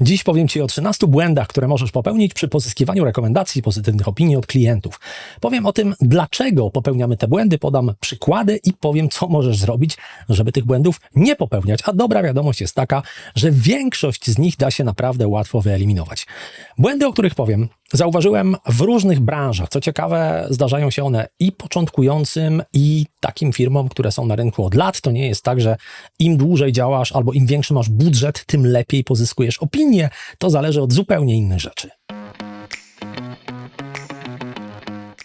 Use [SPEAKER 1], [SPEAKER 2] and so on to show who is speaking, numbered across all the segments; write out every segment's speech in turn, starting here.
[SPEAKER 1] Dziś powiem Ci o 13 błędach, które możesz popełnić przy pozyskiwaniu rekomendacji pozytywnych opinii od klientów. Powiem o tym, dlaczego popełniamy te błędy, podam przykłady i powiem, co możesz zrobić, żeby tych błędów nie popełniać. A dobra wiadomość jest taka, że większość z nich da się naprawdę łatwo wyeliminować. Błędy, o których powiem, zauważyłem w różnych branżach. Co ciekawe, zdarzają się one i początkującym, i takim firmom, które są na rynku od lat. To nie jest tak, że im dłużej działasz albo im większy masz budżet, tym lepiej pozyskujesz opinię. To zależy od zupełnie innych rzeczy.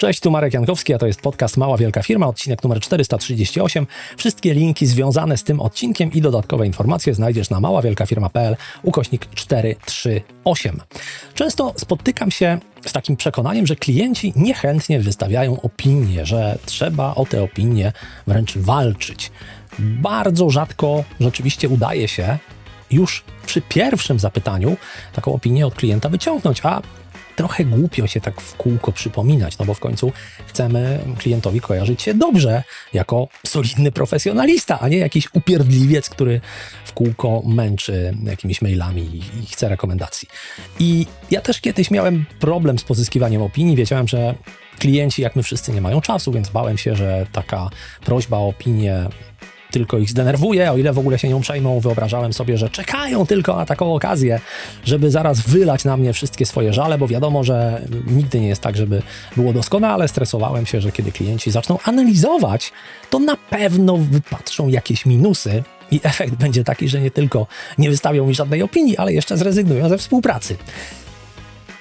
[SPEAKER 1] Cześć, tu Marek Jankowski, a to jest podcast Mała Wielka Firma, odcinek numer 438. Wszystkie linki związane z tym odcinkiem i dodatkowe informacje znajdziesz na maławielkafirma.pl ukośnik 438. Często spotykam się z takim przekonaniem, że klienci niechętnie wystawiają opinie, że trzeba o te opinie wręcz walczyć. Bardzo rzadko rzeczywiście udaje się już przy pierwszym zapytaniu taką opinię od klienta wyciągnąć, a trochę głupio się tak w kółko przypominać, no bo w końcu chcemy klientowi kojarzyć się dobrze, jako solidny profesjonalista, a nie jakiś upierdliwiec, który w kółko męczy jakimiś mailami i chce rekomendacji. I ja też kiedyś miałem problem z pozyskiwaniem opinii, wiedziałem, że klienci, jak my wszyscy, nie mają czasu, więc bałem się, że taka prośba o opinię tylko ich zdenerwuje, o ile w ogóle się nią przejmą, wyobrażałem sobie, że czekają tylko na taką okazję, żeby zaraz wylać na mnie wszystkie swoje żale, bo wiadomo, że nigdy nie jest tak, żeby było doskonale. Stresowałem się, że kiedy klienci zaczną analizować, to na pewno wypatrzą jakieś minusy. I efekt będzie taki, że nie tylko nie wystawią mi żadnej opinii, ale jeszcze zrezygnują ze współpracy.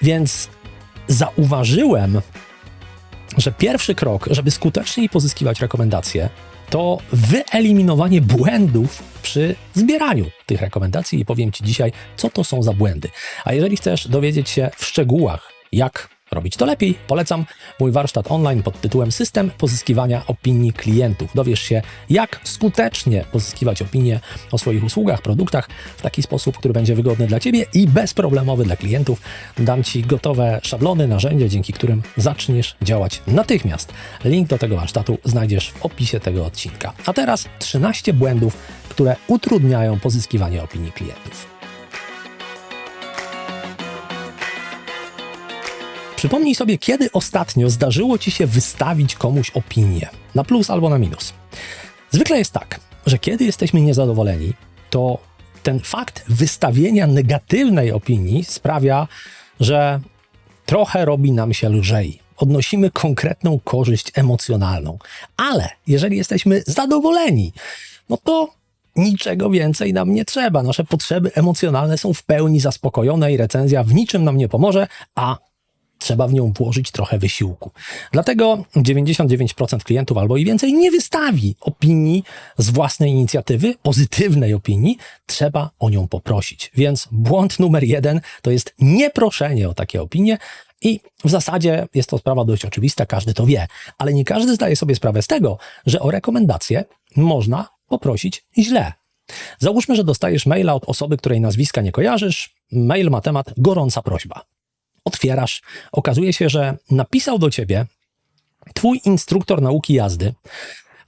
[SPEAKER 1] Więc zauważyłem, że pierwszy krok, żeby skuteczniej pozyskiwać rekomendacje, to wyeliminowanie błędów przy zbieraniu tych rekomendacji i powiem Ci dzisiaj, co to są za błędy. A jeżeli chcesz dowiedzieć się w szczegółach, jak robić to lepiej, polecam mój warsztat online pod tytułem System pozyskiwania opinii klientów. Dowiesz się, jak skutecznie pozyskiwać opinie o swoich usługach, produktach w taki sposób, który będzie wygodny dla Ciebie i bezproblemowy dla klientów. Dam Ci gotowe szablony, narzędzia, dzięki którym zaczniesz działać natychmiast. Link do tego warsztatu znajdziesz w opisie tego odcinka. A teraz 13 błędów, które utrudniają pozyskiwanie opinii klientów. Przypomnij sobie, kiedy ostatnio zdarzyło ci się wystawić komuś opinię, na plus albo na minus. Zwykle jest tak, że kiedy jesteśmy niezadowoleni, to ten fakt wystawienia negatywnej opinii sprawia, że trochę robi nam się lżej. Odnosimy konkretną korzyść emocjonalną. Ale jeżeli jesteśmy zadowoleni, no to niczego więcej nam nie trzeba. Nasze potrzeby emocjonalne są w pełni zaspokojone i recenzja w niczym nam nie pomoże, a trzeba w nią włożyć trochę wysiłku. Dlatego 99% klientów albo i więcej nie wystawi opinii z własnej inicjatywy, pozytywnej opinii, trzeba o nią poprosić. Więc błąd numer jeden to jest nieproszenie o takie opinie, i w zasadzie jest to sprawa dość oczywista, każdy to wie, ale nie każdy zdaje sobie sprawę z tego, że o rekomendację można poprosić źle. Załóżmy, że dostajesz maila od osoby, której nazwiska nie kojarzysz. Mail ma temat gorąca prośba otwierasz, okazuje się, że napisał do ciebie twój instruktor nauki jazdy,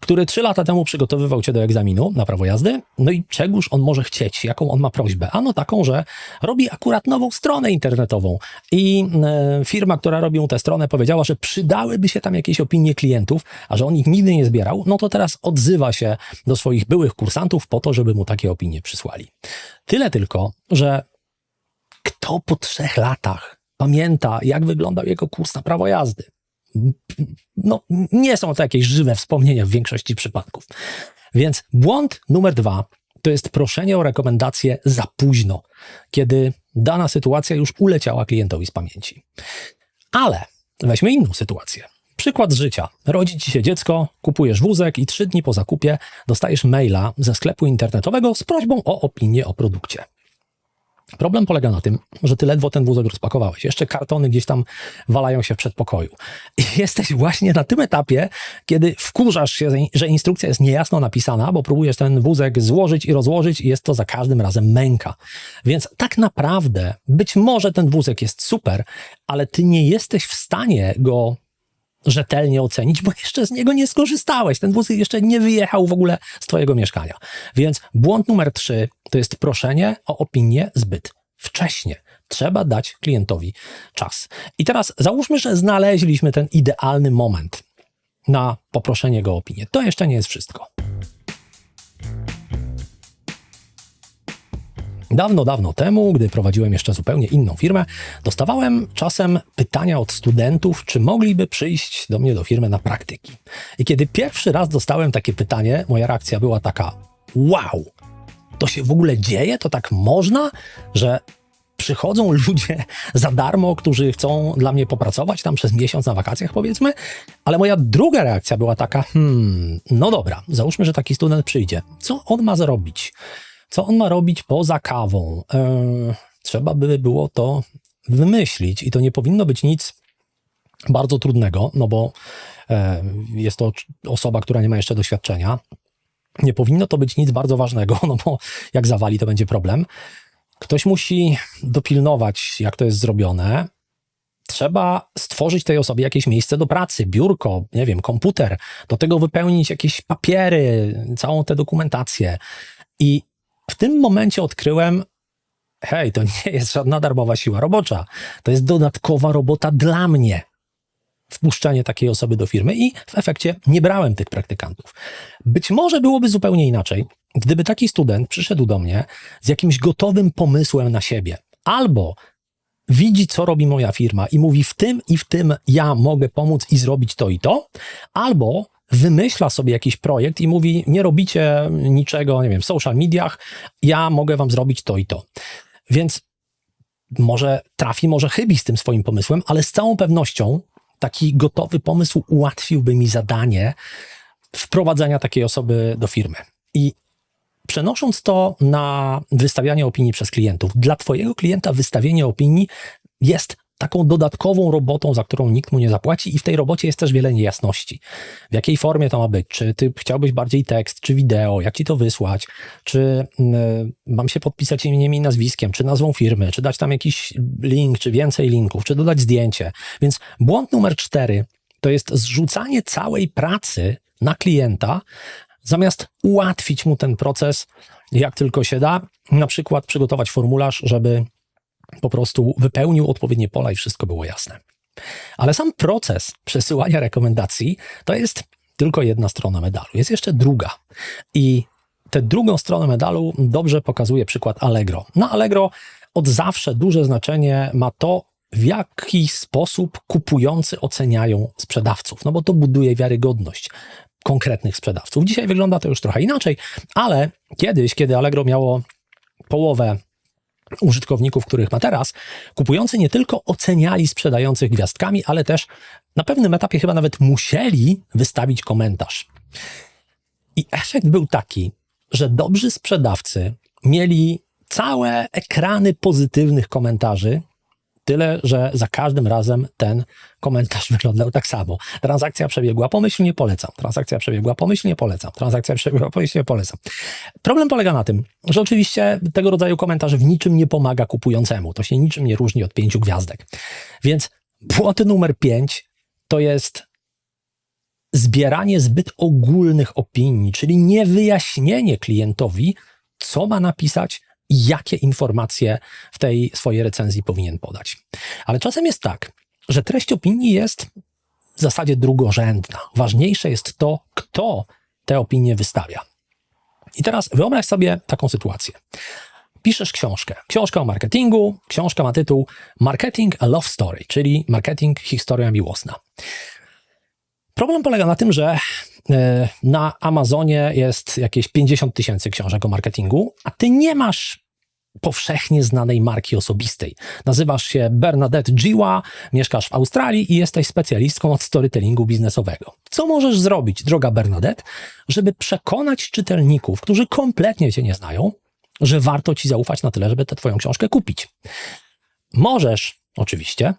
[SPEAKER 1] który trzy lata temu przygotowywał cię do egzaminu na prawo jazdy. No i czegoż on może chcieć? Jaką on ma prośbę? Ano taką, że robi akurat nową stronę internetową i e, firma, która robi tę stronę powiedziała, że przydałyby się tam jakieś opinie klientów, a że on ich nigdy nie zbierał, no to teraz odzywa się do swoich byłych kursantów po to, żeby mu takie opinie przysłali. Tyle tylko, że kto po trzech latach pamięta, jak wyglądał jego kurs na prawo jazdy. No, nie są to jakieś żywe wspomnienia w większości przypadków. Więc błąd numer dwa to jest proszenie o rekomendację za późno, kiedy dana sytuacja już uleciała klientowi z pamięci. Ale weźmy inną sytuację. Przykład z życia. Rodzi ci się dziecko, kupujesz wózek i trzy dni po zakupie dostajesz maila ze sklepu internetowego z prośbą o opinię o produkcie. Problem polega na tym, że ty ledwo ten wózek rozpakowałeś. Jeszcze kartony gdzieś tam walają się w przedpokoju. I jesteś właśnie na tym etapie, kiedy wkurzasz się, że instrukcja jest niejasno napisana, bo próbujesz ten wózek złożyć i rozłożyć i jest to za każdym razem męka. Więc tak naprawdę być może ten wózek jest super, ale ty nie jesteś w stanie go rzetelnie ocenić, bo jeszcze z niego nie skorzystałeś. Ten wózek jeszcze nie wyjechał w ogóle z twojego mieszkania. Więc błąd numer trzy to jest proszenie o opinię zbyt wcześnie. Trzeba dać klientowi czas. I teraz załóżmy, że znaleźliśmy ten idealny moment na poproszenie go o opinię. To jeszcze nie jest wszystko. Dawno, dawno temu, gdy prowadziłem jeszcze zupełnie inną firmę, dostawałem czasem pytania od studentów, czy mogliby przyjść do mnie do firmy na praktyki. I kiedy pierwszy raz dostałem takie pytanie, moja reakcja była taka: Wow, to się w ogóle dzieje? To tak można, że przychodzą ludzie za darmo, którzy chcą dla mnie popracować tam przez miesiąc na wakacjach, powiedzmy. Ale moja druga reakcja była taka: Hmm, no dobra, załóżmy, że taki student przyjdzie. Co on ma zrobić? Co on ma robić poza kawą? Eee, trzeba by było to wymyślić i to nie powinno być nic bardzo trudnego, no bo e, jest to osoba, która nie ma jeszcze doświadczenia. Nie powinno to być nic bardzo ważnego, no bo jak zawali, to będzie problem. Ktoś musi dopilnować, jak to jest zrobione. Trzeba stworzyć tej osobie jakieś miejsce do pracy, biurko, nie wiem, komputer, do tego wypełnić jakieś papiery, całą tę dokumentację. I w tym momencie odkryłem, hej, to nie jest żadna darmowa siła robocza. To jest dodatkowa robota dla mnie. Wpuszczanie takiej osoby do firmy i w efekcie nie brałem tych praktykantów. Być może byłoby zupełnie inaczej, gdyby taki student przyszedł do mnie z jakimś gotowym pomysłem na siebie, albo widzi, co robi moja firma i mówi, w tym i w tym ja mogę pomóc i zrobić to i to, albo wymyśla sobie jakiś projekt i mówi: Nie robicie niczego, nie wiem, w social mediach, ja mogę wam zrobić to i to. Więc może trafi, może chybi z tym swoim pomysłem, ale z całą pewnością taki gotowy pomysł ułatwiłby mi zadanie wprowadzenia takiej osoby do firmy. I przenosząc to na wystawianie opinii przez klientów, dla Twojego klienta wystawienie opinii jest taką dodatkową robotą, za którą nikt mu nie zapłaci, i w tej robocie jest też wiele niejasności. W jakiej formie to ma być? Czy ty chciałbyś bardziej tekst, czy wideo? Jak ci to wysłać? Czy y, mam się podpisać imieniem i nazwiskiem, czy nazwą firmy, czy dać tam jakiś link, czy więcej linków, czy dodać zdjęcie? Więc błąd numer cztery to jest zrzucanie całej pracy na klienta, zamiast ułatwić mu ten proces, jak tylko się da, na przykład przygotować formularz, żeby po prostu wypełnił odpowiednie pola i wszystko było jasne. Ale sam proces przesyłania rekomendacji to jest tylko jedna strona medalu. Jest jeszcze druga. I tę drugą stronę medalu dobrze pokazuje przykład Allegro. Na Allegro od zawsze duże znaczenie ma to, w jaki sposób kupujący oceniają sprzedawców, no bo to buduje wiarygodność konkretnych sprzedawców. Dzisiaj wygląda to już trochę inaczej, ale kiedyś, kiedy Allegro miało połowę użytkowników, których ma teraz, kupujący nie tylko oceniali sprzedających gwiazdkami, ale też na pewnym etapie chyba nawet musieli wystawić komentarz. I efekt był taki, że dobrzy sprzedawcy mieli całe ekrany pozytywnych komentarzy, Tyle, że za każdym razem ten komentarz wyglądał tak samo. Transakcja przebiegła pomyślnie, polecam. Transakcja przebiegła pomyślnie, polecam. Transakcja przebiegła pomyślnie, polecam. Problem polega na tym, że oczywiście tego rodzaju komentarz w niczym nie pomaga kupującemu. To się niczym nie różni od pięciu gwiazdek. Więc błąd numer pięć to jest zbieranie zbyt ogólnych opinii, czyli niewyjaśnienie klientowi, co ma napisać, jakie informacje w tej swojej recenzji powinien podać. Ale czasem jest tak, że treść opinii jest w zasadzie drugorzędna. Ważniejsze jest to, kto te opinie wystawia. I teraz wyobraź sobie taką sytuację. Piszesz książkę, książkę o marketingu, książka ma tytuł Marketing a Love Story, czyli marketing historia miłosna. Problem polega na tym, że na Amazonie jest jakieś 50 tysięcy książek o marketingu, a ty nie masz powszechnie znanej marki osobistej. Nazywasz się Bernadette Giwa, mieszkasz w Australii i jesteś specjalistką od storytellingu biznesowego. Co możesz zrobić, droga Bernadette, żeby przekonać czytelników, którzy kompletnie cię nie znają, że warto ci zaufać na tyle, żeby tę twoją książkę kupić? Możesz, oczywiście,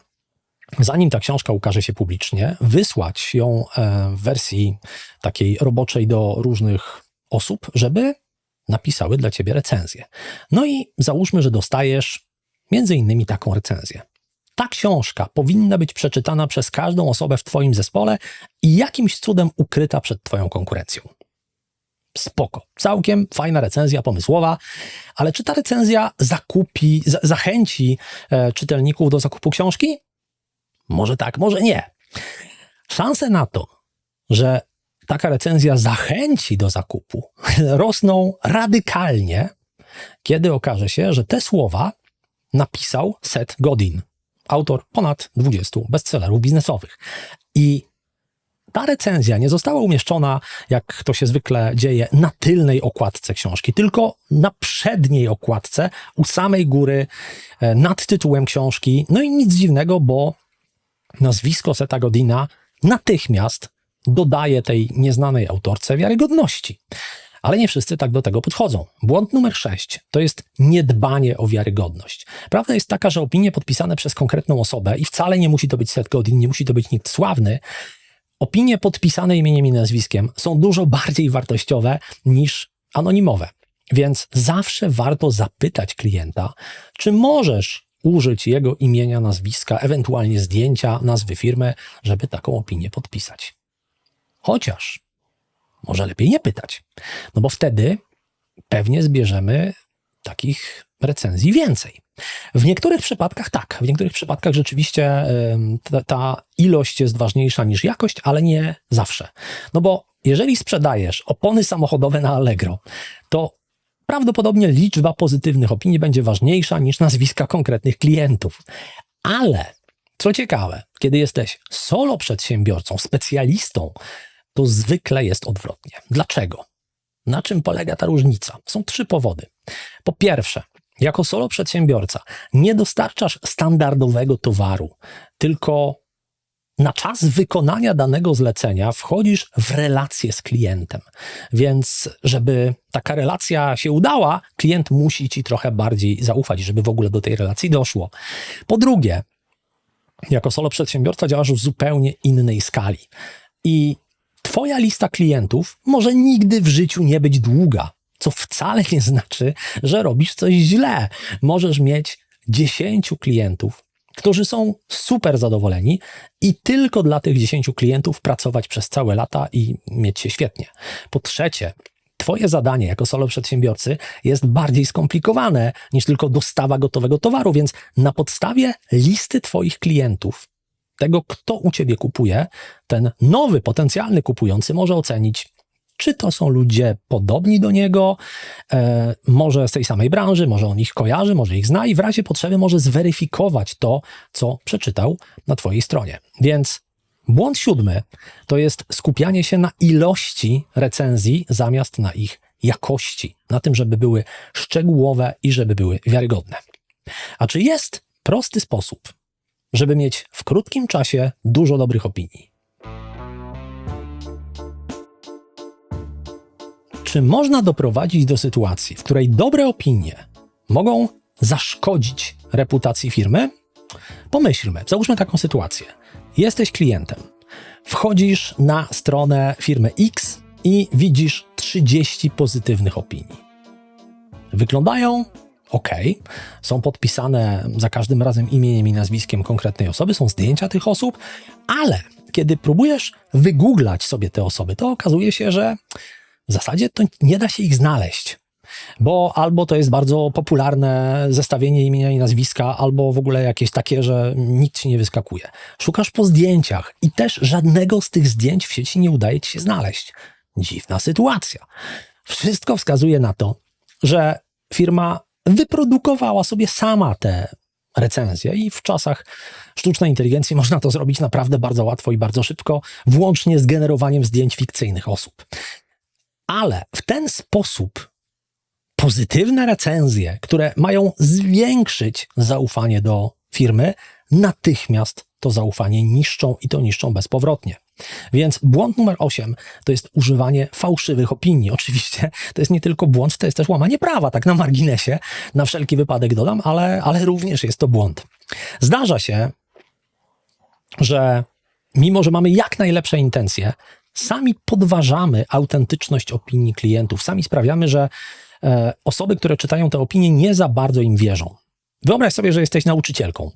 [SPEAKER 1] zanim ta książka ukaże się publicznie, wysłać ją e, w wersji takiej roboczej do różnych osób, żeby napisały dla ciebie recenzję. No i załóżmy, że dostajesz między innymi taką recenzję. Ta książka powinna być przeczytana przez każdą osobę w Twoim zespole i jakimś cudem ukryta przed Twoją konkurencją. spoko. Całkiem fajna recenzja, pomysłowa, ale czy ta recenzja zakupi, za, zachęci e, czytelników do zakupu książki? Może tak, może nie. Szanse na to, że taka recenzja zachęci do zakupu, rosną radykalnie, kiedy okaże się, że te słowa napisał Seth Godin, autor ponad 20 bestsellerów biznesowych. I ta recenzja nie została umieszczona, jak to się zwykle dzieje, na tylnej okładce książki, tylko na przedniej okładce, u samej góry, e, nad tytułem książki. No i nic dziwnego, bo nazwisko Seta Godina natychmiast dodaje tej nieznanej autorce wiarygodności. Ale nie wszyscy tak do tego podchodzą. Błąd numer 6 to jest niedbanie o wiarygodność. Prawda jest taka, że opinie podpisane przez konkretną osobę, i wcale nie musi to być Seth Godin, nie musi to być nikt sławny, opinie podpisane imieniem i nazwiskiem są dużo bardziej wartościowe niż anonimowe. Więc zawsze warto zapytać klienta, czy możesz użyć jego imienia, nazwiska, ewentualnie zdjęcia, nazwy firmy, żeby taką opinię podpisać. Chociaż może lepiej nie pytać, no bo wtedy pewnie zbierzemy takich recenzji więcej. W niektórych przypadkach tak, w niektórych przypadkach rzeczywiście ta, ta, ilość jest ważniejsza niż jakość, ale nie zawsze. No bo jeżeli sprzedajesz opony samochodowe na Allegro, to prawdopodobnie liczba pozytywnych opinii będzie ważniejsza niż nazwiska konkretnych klientów. Ale co ciekawe, kiedy jesteś solo przedsiębiorcą, specjalistą, to zwykle jest odwrotnie. Dlaczego? Na czym polega ta różnica? Są trzy powody. Po pierwsze, jako solo przedsiębiorca nie dostarczasz standardowego towaru, tylko na czas wykonania danego zlecenia wchodzisz w relację z klientem. Więc, żeby taka relacja się udała, klient musi ci trochę bardziej zaufać, żeby w ogóle do tej relacji doszło. Po drugie, jako solo przedsiębiorca działasz w zupełnie innej skali. I Twoja lista klientów może nigdy w życiu nie być długa, co wcale nie znaczy, że robisz coś źle. Możesz mieć 10 klientów, którzy są super zadowoleni i tylko dla tych 10 klientów pracować przez całe lata i mieć się świetnie. Po trzecie, Twoje zadanie jako solo przedsiębiorcy jest bardziej skomplikowane niż tylko dostawa gotowego towaru, więc na podstawie listy Twoich klientów tego, kto u ciebie kupuje, ten nowy, potencjalny kupujący może ocenić, czy to są ludzie podobni do niego, e, może z tej samej branży, może on ich kojarzy, może ich zna i w razie potrzeby może zweryfikować to, co przeczytał na Twojej stronie. Więc błąd siódmy to jest skupianie się na ilości recenzji zamiast na ich jakości, na tym, żeby były szczegółowe i żeby były wiarygodne. A czy jest prosty sposób, żeby mieć w krótkim czasie dużo dobrych opinii. Czy można doprowadzić do sytuacji, w której dobre opinie mogą zaszkodzić reputacji firmy? Pomyślmy, załóżmy taką sytuację. Jesteś klientem, wchodzisz na stronę firmy X i widzisz 30 pozytywnych opinii. Wyglądają ok, są podpisane za każdym razem imieniem i nazwiskiem konkretnej osoby, są zdjęcia tych osób, ale kiedy próbujesz wygooglać sobie te osoby, to okazuje się, że w zasadzie to nie da się ich znaleźć. Bo albo to jest bardzo popularne zestawienie imienia i nazwiska, albo w ogóle jakieś takie, że nikt ci nie wyskakuje. Szukasz po zdjęciach i też żadnego z tych zdjęć w sieci nie udaje ci się znaleźć. Dziwna sytuacja. Wszystko wskazuje na to, że firma wyprodukowała sobie sama te recenzje i w czasach sztucznej inteligencji można to zrobić naprawdę bardzo łatwo i bardzo szybko, włącznie z generowaniem zdjęć fikcyjnych osób. Ale w ten sposób pozytywne recenzje, które mają zwiększyć zaufanie do firmy, natychmiast to zaufanie niszczą i to niszczą bezpowrotnie. Więc błąd numer 8 to jest używanie fałszywych opinii. Oczywiście to jest nie tylko błąd, to jest też łamanie prawa, tak na marginesie, na wszelki wypadek dodam, ale, ale również jest to błąd. Zdarza się, że mimo, że mamy jak najlepsze intencje, sami podważamy autentyczność opinii klientów, sami sprawiamy, że e, osoby, które czytają te opinie, nie za bardzo im wierzą. Wyobraź sobie, że jesteś nauczycielką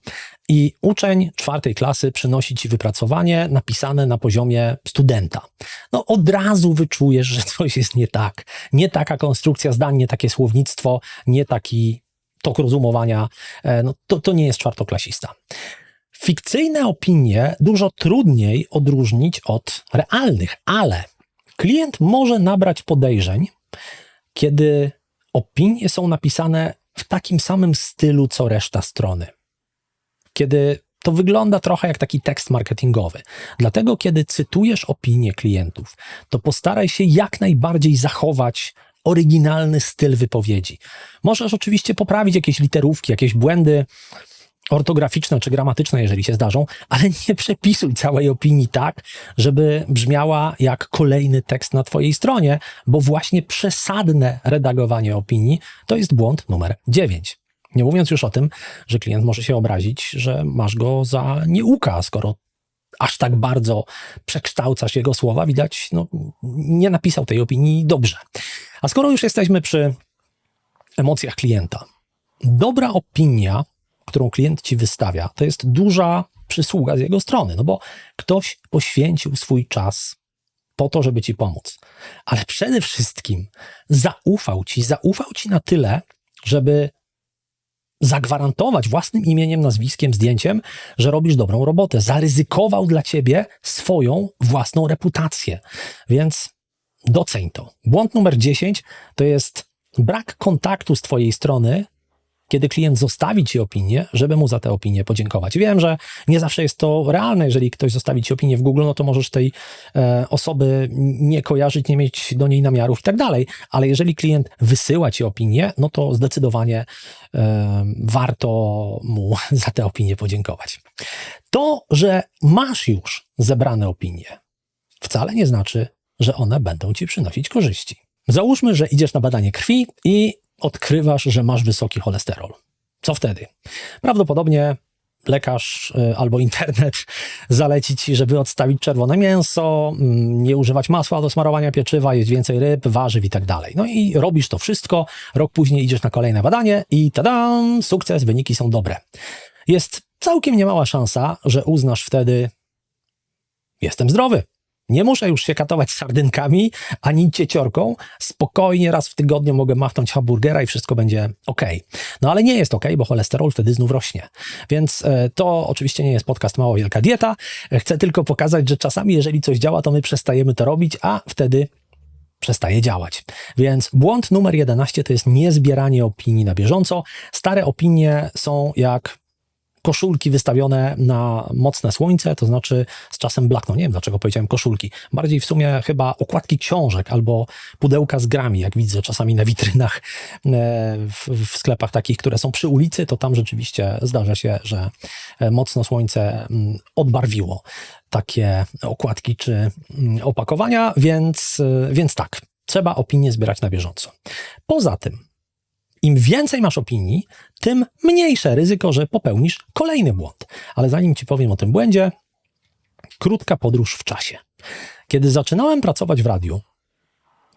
[SPEAKER 1] i uczeń czwartej klasy przynosi ci wypracowanie napisane na poziomie studenta. No od razu wyczujesz, że coś jest nie tak. Nie taka konstrukcja zdań, nie takie słownictwo, nie taki tok rozumowania. E, No to, to nie jest czwartoklasista. Fikcyjne opinie dużo trudniej odróżnić od realnych, ale klient może nabrać podejrzeń, kiedy opinie są napisane w takim samym stylu co reszta strony. Kiedy to wygląda trochę jak taki tekst marketingowy. Dlatego, kiedy cytujesz opinie klientów, to postaraj się jak najbardziej zachować oryginalny styl wypowiedzi. Możesz oczywiście poprawić jakieś literówki, jakieś błędy ortograficzne czy gramatyczne, jeżeli się zdarzą, ale nie przepisuj całej opinii tak, żeby brzmiała jak kolejny tekst na Twojej stronie, bo właśnie przesadne redagowanie opinii to jest błąd numer 9. Nie mówiąc już o tym, że klient może się obrazić, że masz go za nieuka, skoro aż tak bardzo przekształcasz jego słowa, widać, no, nie napisał tej opinii dobrze. A skoro już jesteśmy przy emocjach klienta, dobra opinia, którą klient ci wystawia, to jest duża przysługa z jego strony, no bo ktoś poświęcił swój czas po to, żeby ci pomóc. Ale przede wszystkim zaufał ci, zaufał ci na tyle, żeby zagwarantować własnym imieniem, nazwiskiem, zdjęciem, że robisz dobrą robotę. Zaryzykował dla ciebie swoją własną reputację. Więc doceń to. Błąd numer 10 to jest brak kontaktu z twojej strony kiedy klient zostawi ci opinię, żeby mu za tę opinię podziękować. Wiem, że nie zawsze jest to realne. Jeżeli ktoś zostawi ci opinię w Google, no to możesz tej e, osoby nie kojarzyć, nie mieć do niej namiarów i tak dalej. Ale jeżeli klient wysyła ci opinię, no to zdecydowanie e, warto mu za tę opinię podziękować. To, że masz już zebrane opinie, wcale nie znaczy, że one będą ci przynosić korzyści. Załóżmy, że idziesz na badanie krwi i odkrywasz, że masz wysoki cholesterol. Co wtedy? Prawdopodobnie lekarz y, albo internet zaleci ci, żeby odstawić czerwone mięso, mm, nie używać masła do smarowania pieczywa, jeść więcej ryb, warzyw i tak dalej. No i robisz to wszystko, rok później idziesz na kolejne badanie i tadam, sukces, wyniki są dobre. Jest całkiem niemała szansa, że uznasz wtedy jestem zdrowy. Nie muszę już się katować sardynkami ani cieciorką. Spokojnie raz w tygodniu mogę machnąć hamburgera i wszystko będzie ok. No ale nie jest ok, bo cholesterol wtedy znów rośnie. Więc e, to oczywiście nie jest podcast Mało Wielka Dieta. Chcę tylko pokazać, że czasami jeżeli coś działa, to my przestajemy to robić, a wtedy przestaje działać. Więc błąd numer 11 to jest niezbieranie opinii na bieżąco. Stare opinie są jak koszulki wystawione na mocne słońce, to znaczy z czasem blakną. Nie wiem, dlaczego powiedziałem koszulki. Bardziej w sumie chyba okładki książek albo pudełka z grami, jak widzę czasami na witrynach e, w, w sklepach takich, które są przy ulicy, to tam rzeczywiście zdarza się, że e, mocno słońce mm, odbarwiło takie okładki czy mm, opakowania, więc, e, więc tak, trzeba opinie zbierać na bieżąco. Poza tym, im więcej masz opinii, tym mniejsze ryzyko, że popełnisz kolejny błąd. Ale zanim ci powiem o tym błędzie, krótka podróż w czasie. Kiedy zaczynałem pracować w radiu,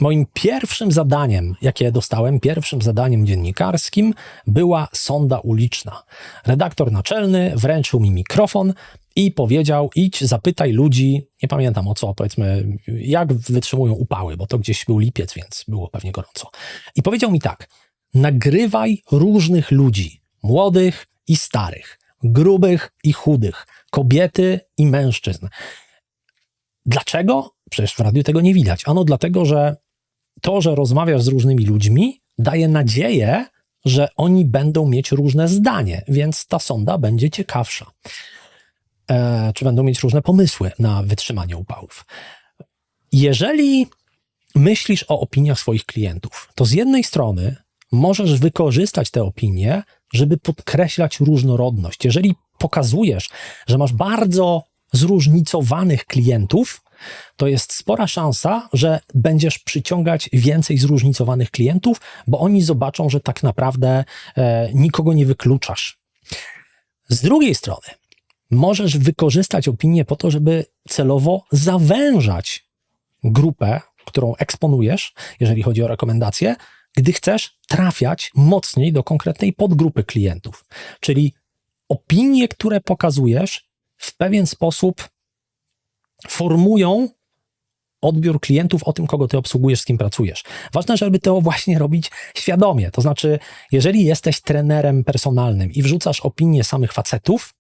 [SPEAKER 1] moim pierwszym zadaniem, jakie dostałem, pierwszym zadaniem dziennikarskim była sonda uliczna. Redaktor naczelny wręczył mi mikrofon i powiedział: idź, zapytaj ludzi, nie pamiętam o co, powiedzmy, jak wytrzymują upały, bo to gdzieś był lipiec, więc było pewnie gorąco. I powiedział mi tak: nagrywaj różnych ludzi, młodych i starych, grubych i chudych, kobiety i mężczyzn. Dlaczego? Przecież w radiu tego nie widać. Ano dlatego, że to, że rozmawiasz z różnymi ludźmi, daje nadzieję, że oni będą mieć różne zdanie, więc ta sonda będzie ciekawsza. E, czy będą mieć różne pomysły na wytrzymanie upałów. Jeżeli myślisz o opiniach swoich klientów, to z jednej strony możesz wykorzystać te opinie, żeby podkreślać różnorodność. Jeżeli pokazujesz, że masz bardzo zróżnicowanych klientów, to jest spora szansa, że będziesz przyciągać więcej zróżnicowanych klientów, bo oni zobaczą, że tak naprawdę e, nikogo nie wykluczasz. Z drugiej strony, możesz wykorzystać opinię po to, żeby celowo zawężać grupę, którą eksponujesz, jeżeli chodzi o rekomendacje, gdy chcesz trafiać mocniej do konkretnej podgrupy klientów. Czyli opinie, które pokazujesz, w pewien sposób formują odbiór klientów o tym, kogo ty obsługujesz, z kim pracujesz. Ważne, żeby to właśnie robić świadomie. To znaczy, jeżeli jesteś trenerem personalnym i wrzucasz opinie samych facetów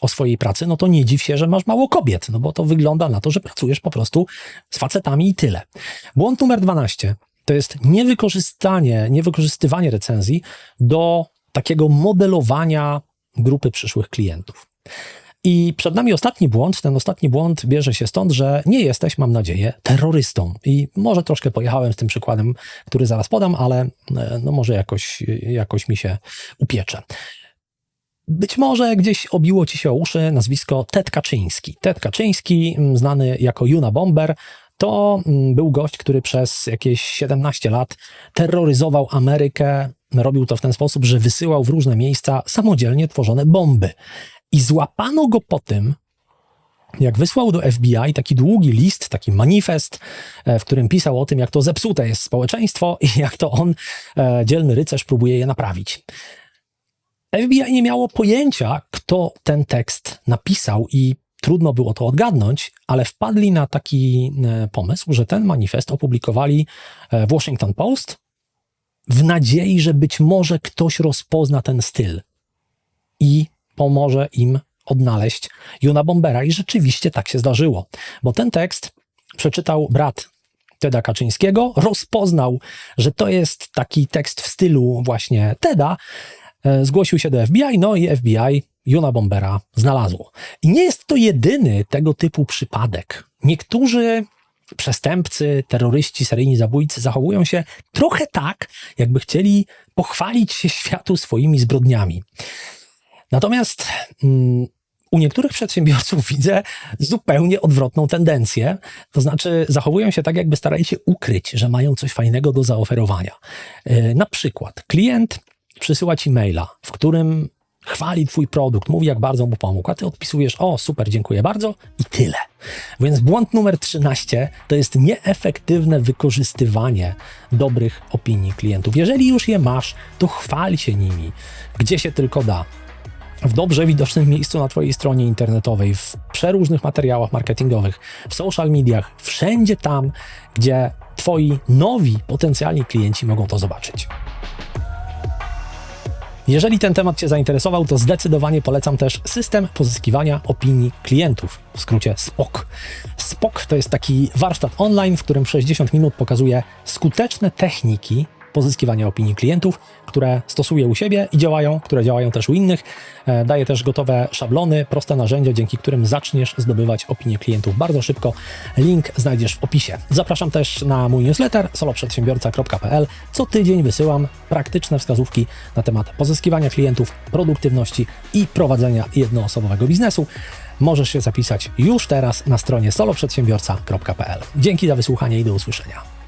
[SPEAKER 1] o swojej pracy, no to nie dziw się, że masz mało kobiet, no bo to wygląda na to, że pracujesz po prostu z facetami i tyle. Błąd numer 12 to jest niewykorzystanie, niewykorzystywanie recenzji do takiego modelowania grupy przyszłych klientów. I przed nami ostatni błąd. Ten ostatni błąd bierze się stąd, że nie jesteś, mam nadzieję, terrorystą. I może troszkę pojechałem z tym przykładem, który zaraz podam, ale e, no może jakoś, jakoś mi się upiecze. Być może gdzieś obiło ci się o uszy nazwisko Ted Kaczyński. Ted Kaczyński, mm, znany jako Juna Bomber, to mm, był gość, który przez jakieś 17 lat terroryzował Amerykę. Robił to w ten sposób, że wysyłał w różne miejsca samodzielnie tworzone bomby. I złapano go po tym, jak wysłał do FBI taki długi list, taki manifest, e, w którym pisał o tym, jak to zepsute jest społeczeństwo i jak to on, e, dzielny rycerz, próbuje je naprawić. FBI nie miało pojęcia, kto ten tekst napisał i trudno było to odgadnąć, ale wpadli na taki e, pomysł, że ten manifest opublikowali w Washington Post w nadziei, że być może ktoś rozpozna ten styl i pomoże im odnaleźć Juna Bombera. I rzeczywiście tak się zdarzyło, bo ten tekst przeczytał brat Teda Kaczyńskiego, rozpoznał, że to jest taki tekst w stylu właśnie Teda, e, zgłosił się do FBI, no i FBI Juna Bombera znalazło. I nie jest to jedyny tego typu przypadek. Niektórzy przestępcy, terroryści, seryjni zabójcy zachowują się trochę tak, jakby chcieli pochwalić się światu swoimi zbrodniami. Natomiast mm, u niektórych przedsiębiorców widzę zupełnie odwrotną tendencję. To znaczy, zachowują się tak, jakby starali się ukryć, że mają coś fajnego do zaoferowania. Yy, na przykład, klient przysyła ci maila, w którym chwali twój produkt, mówi jak bardzo mu pomógł, a ty odpisujesz, o super, dziękuję bardzo i tyle. Więc błąd numer 13 to jest nieefektywne wykorzystywanie dobrych opinii klientów. Jeżeli już je masz, to chwal się nimi, gdzie się tylko da w dobrze widocznym miejscu na Twojej stronie internetowej, w przeróżnych materiałach marketingowych, w social mediach, wszędzie tam, gdzie Twoi nowi potencjalni klienci mogą to zobaczyć. Jeżeli ten temat Cię zainteresował, to zdecydowanie polecam też system pozyskiwania opinii klientów, w skrócie SPOK. SPOK to jest taki warsztat online, w którym 60 minut pokazuje skuteczne techniki pozyskiwania opinii klientów, które stosuję u siebie i działają, które działają też u innych. E, daję też gotowe szablony, proste narzędzia, dzięki którym zaczniesz zdobywać opinie klientów bardzo szybko. Link znajdziesz w opisie. Zapraszam też na mój newsletter soloprzedsiębiorca.pl. Co tydzień wysyłam praktyczne wskazówki na temat pozyskiwania klientów, produktywności i prowadzenia jednoosobowego biznesu. Możesz się zapisać już teraz na stronie soloprzedsiębiorca.pl. Dzięki za wysłuchanie i do usłyszenia.